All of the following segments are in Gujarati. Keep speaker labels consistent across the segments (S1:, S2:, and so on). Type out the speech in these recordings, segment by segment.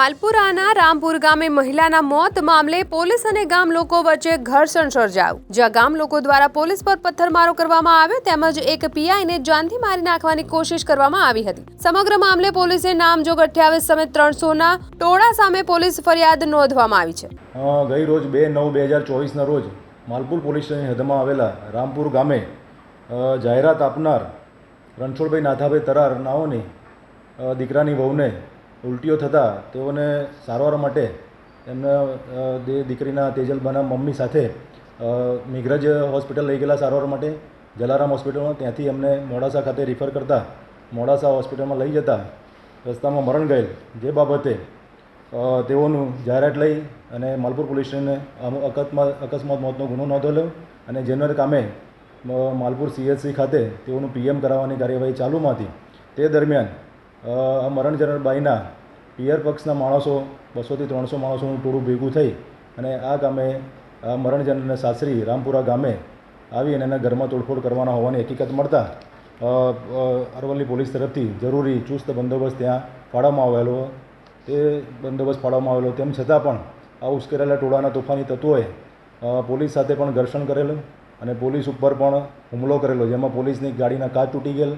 S1: માલપુરાના રામપુર ગામે મહિલાના મોત મામલે પોલીસ અને ગામ લોકો વચ્ચે ઘર્ષણ સર્જાયું. જ્યાં ગામ લોકો દ્વારા પોલીસ પર પથ્થરમારો કરવામાં આવ્યો, તેમજ એક પીઆઈને જાનથી મારી નાખવાની કોશિશ કરવામાં આવી હતી. સમગ્ર મામલે પોલીસે નામજોગ અઠ્યાવીસ સમેત ત્રણસોના ટોળા સામે પોલીસ ફરિયાદ નોંધવામાં આવી છે.
S2: ગઈ રોજ બે નવ બે હજાર ચોવીસના રોજ માલપુર પોલીસ સ્ટેશનની હદમાં આવેલા રામપુર ગામે જાહેરાત આપનાર રણછોડભાઈ નાથાભાઈ તરાર નાઓની દીકરાની વહુને ઉલટીઓ થતાં તેઓને સારવાર માટે એમને બે દીકરીના તેજલબાના મમ્મી સાથે મેઘરજ હોસ્પિટલ લઈ ગયેલા સારવાર માટે જલારામ હોસ્પિટલમાં ત્યાંથી એમને મોડાસા ખાતે રિફર કરતા, મોડાસા હોસ્પિટલમાં લઈ જતા રસ્તામાં મરણ ગયેલ. જે બાબતે તેઓનું જાહેરાત લઈ અને માલપુર પોલીસ સ્ટેશને અકસ્માત અકસ્માત મોતનો ગુનો નોંધેલો અને જેના કામે માલપુર સીએચસી ખાતે તેઓનું પીએમ કરાવવાની કાર્યવાહી ચાલુમાં હતી તે દરમિયાન આ મરણ જનાર બાઈના પિયર પક્ષના માણસો, બસોથી ત્રણસો માણસોનું ટોળું ભેગું થઈ અને આ ગામે, આ મરણ જનારને સાસરી રામપુરા ગામે આવી અને એના ઘરમાં તોડફોડ કરવાના હોવાની હકીકત મળતા અરવલ્લી પોલીસ તરફથી જરૂરી ચુસ્ત બંદોબસ્ત ત્યાં ફાળવવામાં આવેલો. તે બંદોબસ્ત ફાળવવામાં આવેલો તેમ છતાં પણ આ ઉશ્કેરેલા ટોળાના તોફાની તત્વોએ પોલીસ સાથે પણ ઘર્ષણ કરેલું અને પોલીસ ઉપર પણ હુમલો કરેલો, જેમાં પોલીસની ગાડીના કાચ તૂટી ગયેલ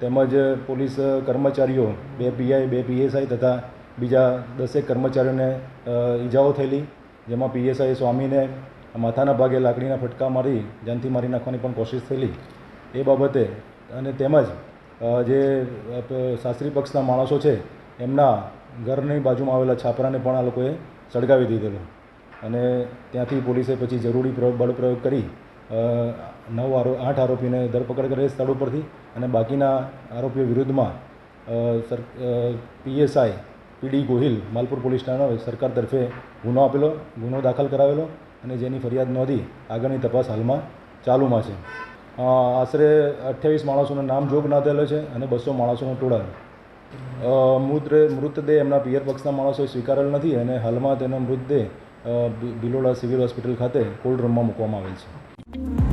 S2: તેમજ પોલીસ કર્મચારીઓ, બે પીઆઈ, બે પીએસઆઈ તથા બીજા દસેક કર્મચારીઓને ઈજાઓ થયેલી, જેમાં પીએસઆઈ સ્વામીને માથાના ભાગે લાકડીના ફટકા મારી, જાનથી મારી નાખવાની પણ કોશિશ થયેલી. એ બાબતે અને તેમજ જે શાસ્ત્રી પક્ષના માણસો છે, એમના ઘરની બાજુમાં આવેલા છાપરાને પણ આ લોકોએ સળગાવી દીધેલું. અને ત્યાંથી પોલીસે પછી જરૂરી બળપ્રયોગ બળ પ્રયોગ કરી નવ આરો, આઠ આરોપીને ધરપકડ કરેલી સ્થળ ઉપરથી અને બાકીના આરોપીઓ વિરુદ્ધમાં sir PSI PD Gohil, Malpur police ઠાણાએ સરકાર તરફે ગુનો આપેલો, ગુનો દાખલ કરાવેલો અને જેની ફરિયાદ નોંધી આગળની તપાસ હાલમાં ચાલુમાં છે. આશરે અઠ્યાવીસ માણસોનું નામ જોગ નોંધેલો છે અને બસો માણસોનો ટોળા મૃતદેહ મૃતદેહ એમના પિયર પક્ષના માણસોએ સ્વીકારેલ નથી અને હાલમાં તેનો મૃતદેહ બિલોડા સિવિલ હોસ્પિટલ ખાતે કોલ્ડ રૂમમાં મૂકવામાં આવેલ છે.